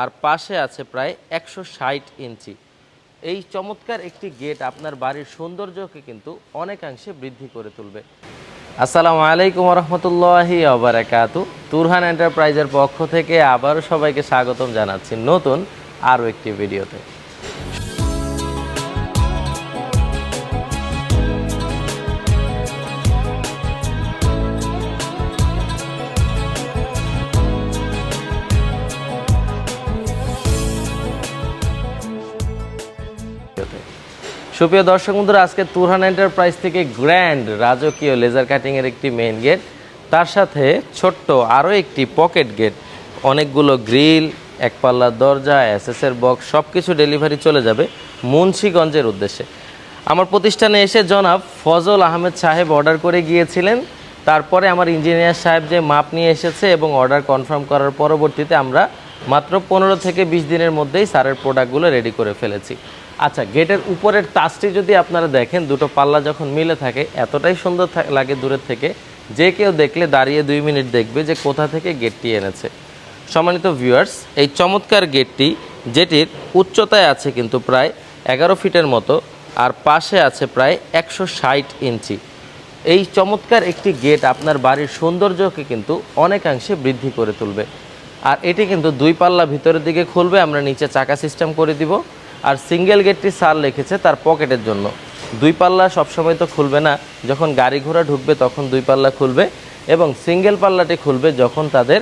আর পাশে আছে প্রায় একশো ষাট ইঞ্চি। এই চমৎকার একটি গেট আপনার বাড়ির সৌন্দর্যকে কিন্তু অনেকাংশে বৃদ্ধি করে তুলবে। আসসালামু আলাইকুম রহমতুল্লাহি আবরাকাতু তুরহান এন্টারপ্রাইজের পক্ষ থেকে আবারও সবাইকে স্বাগতম জানাচ্ছি নতুন আরও একটি ভিডিওতে। সুপ্রিয় দর্শক বন্ধুরা, আজকে তুরহান এন্টারপ্রাইজ থেকে গ্র্যান্ড রাজকীয় লেজার কাটিংয়ের একটি মেন গেট তার সাথে ছোট্ট আরও একটি পকেট গেট অনেকগুলো গ্রিল এক পাল্লার দরজা এসএসের বক্স সব কিছু ডেলিভারি চলে যাবে মুন্সীগঞ্জের উদ্দেশ্যে। আমার প্রতিষ্ঠানে এসে জনাব ফজল আহমেদ সাহেব অর্ডার করে গিয়েছিলেন। তারপরে আমার ইঞ্জিনিয়ার সাহেব যে মাপ নিয়ে এসেছে এবং অর্ডার কনফার্ম করার পরবর্তীতে আমরা মাত্র পনেরো থেকে বিশ দিনের মধ্যেই স্যারের প্রোডাক্টগুলো রেডি করে ফেলেছি। আচ্ছা গেটের উপরের তাজটি যদি আপনারা দেখেন, দুটো পাল্লা যখন মিলে থাকে, এতটাই সুন্দর লাগে দূরের থেকে যে কেউ দেখলে দাঁড়িয়ে দুই মিনিট দেখবে যে কোথা থেকে গেটটি এনেছে। সম্মানিত ভিউয়ার্স এই চমৎকার গেটটি যেটির উচ্চতায় আছে কিন্তু প্রায় এগারো ফিটের মতো আর পাশে আছে প্রায় একশো ষাট ইঞ্চি। এই চমৎকার একটি গেট আপনার বাড়ির সৌন্দর্যকে কিন্তু অনেকাংশে বৃদ্ধি করে তুলবে। আর এটি কিন্তু দুই পাল্লা ভিতরের দিকে খুলবে, আমরা নিচে চাকা সিস্টেম করে দিব। আর সিঙ্গেল গেটটি সার লিখেছে তার পকেটের জন্য। দুই পাল্লা সবসময় তো খুলবে না, যখন গাড়ি ঘোড়া ঢুকবে তখন দুই পাল্লা খুলবে এবং সিঙ্গেল পাল্লাটি খুলবে যখন তাদের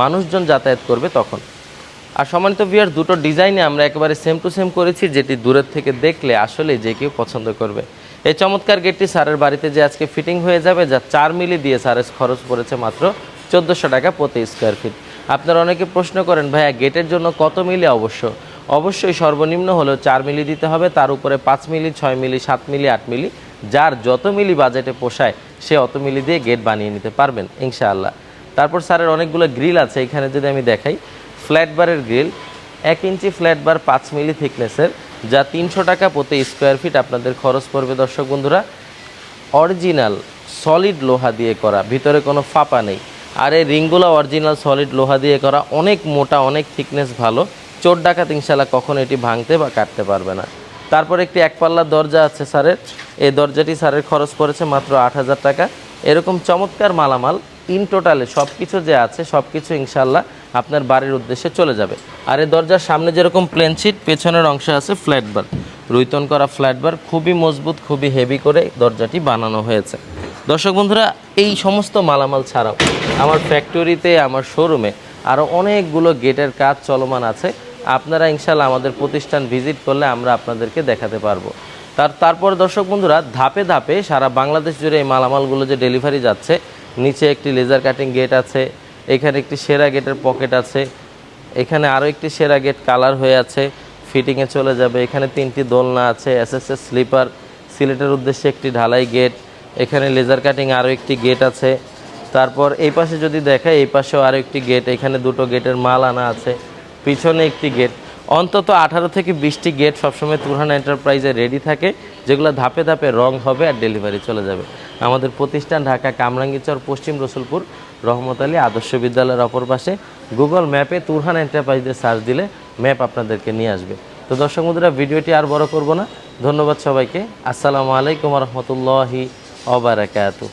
মানুষজন যাতায়াত করবে তখন। আর সম্মানিত বিয়ার দুটো ডিজাইনে আমরা একেবারে সেম টু সেম করেছি, যেটি দূরের থেকে দেখলে আসলে যে কেউ পছন্দ করবে। এই চমৎকার গেটটি স্যারের বাড়িতে যে আজকে ফিটিং হয়ে যাবে, যা চার মিলি দিয়ে স্যারের খরচ পড়েছে মাত্র চোদ্দোশো টাকা প্রতি স্কোয়ার ফিট আপনারা অনেকে প্রশ্ন করেন, ভাইয়া, গেটের জন্য কত মিলি? অবশ্য অবশ্যই সর্বনিম্ন হলেও চার মিলি দিতে হবে, তার উপরে পাঁচ মিলি, ছয় মিলি, সাত মিলি, আট মিলি, যার যত মিলি বাজেটে পোষায় সে অত মিলি দিয়ে গেট বানিয়ে নিতে পারবেন, ইনশাআল্লাহ। তারপর স্যারের অনেকগুলো গ্রিল আছে, এখানে যদি আমি দেখাই ফ্ল্যাট বারের গ্রিল এক ইঞ্চি ফ্ল্যাট বার পাঁচ মিলি থিকনেসের যা তিনশো টাকা প্রতি স্কোয়ার ফিট আপনাদের খরচ পড়বে দর্শক বন্ধুরা। অরিজিনাল সলিড লোহা দিয়ে করা, ভিতরে কোনো ফাঁপা নেই। আর এই রিংগুলো অরিজিনাল সলিড লোহা দিয়ে করা, অনেক মোটা, অনেক থিকনেস ভালো। চোর ডাকাত ইনশাল্লাহ কখনো এটি ভাঙতে বা কাটতে পারবে না। তারপর একটি এক পাল্লার দরজা আছে স্যারের। এই দরজাটি স্যারের খরচ পড়েছে মাত্র আট হাজার টাকা। এরকম চমৎকার মালামাল ইন টোটালে সব কিছু যে আছে সব কিছু ইনশাল্লাহ আপনার বাড়ির উদ্দেশ্যে চলে যাবে। আর এই দরজার সামনে যেরকম প্লেন শিট পেছনের অংশে আছে ফ্ল্যাট বার রুইতন করা ফ্ল্যাট বার খুবই মজবুত, খুবই হেভি করে দরজাটি বানানো হয়েছে। দর্শক বন্ধুরা, এই সমস্ত মালামাল ছাড়াও আমার ফ্যাক্টরিতে আমার শোরুমে আরও অনেকগুলো গেটের কাজ চলমান আছে। আপনারা ইনশাল্লাহ আমাদের প্রতিষ্ঠান ভিজিট করলে আমরা আপনাদেরকে দেখাতে পারব। তার, তারপর দর্শক বন্ধুরা, ধাপে ধাপে সারা বাংলাদেশ জুড়ে এই মালামালগুলো যে ডেলিভারি যাচ্ছে, নিচে একটি লেজার কাটিং গেট আছে, এখানে একটি সেরা গেটের পকেট আছে, এখানে আরও একটি সেরা গেট কালার হয়ে আছে ফিটিংয়ে চলে যাবে, এখানে তিনটি দোলনা আছে, এসএসএস স্লিপার, সিলেটের উদ্দেশ্যে একটি ঢালাই গেট, এখানে লেজার কাটিং আরও একটি গেট আছে। তারপর এই পাশে যদি দেখায়, এই পাশেও আরও একটি গেট, এখানে দুটো গেটের মাল আনা আছে। পিছনে একটি গেট অন্তত আঠারো থেকে বিশটি গেট সবসময় তুরহান এন্টারপ্রাইজে রেডি থাকে, যেগুলো ধাপে ধাপে রং হবে আর ডেলিভারি চলে যাবে। আমাদের প্রতিষ্ঠান ঢাকা কামরাঙ্গীচর পশ্চিম রসুলপুর। রহমত আলী আদর্শ বিদ্যালয়ের অপর পাশে গুগল ম্যাপে তুরহান এন্টারপ্রাইজে সার্চ দিলে ম্যাপ আপনাদেরকে নিয়ে আসবে। তো দর্শক বন্ধুরা, ভিডিওটি আর বড় করব না। ধন্যবাদ সবাইকে। আসসালামু আলাইকুম রহমতুল্লাহি অবরাকাতু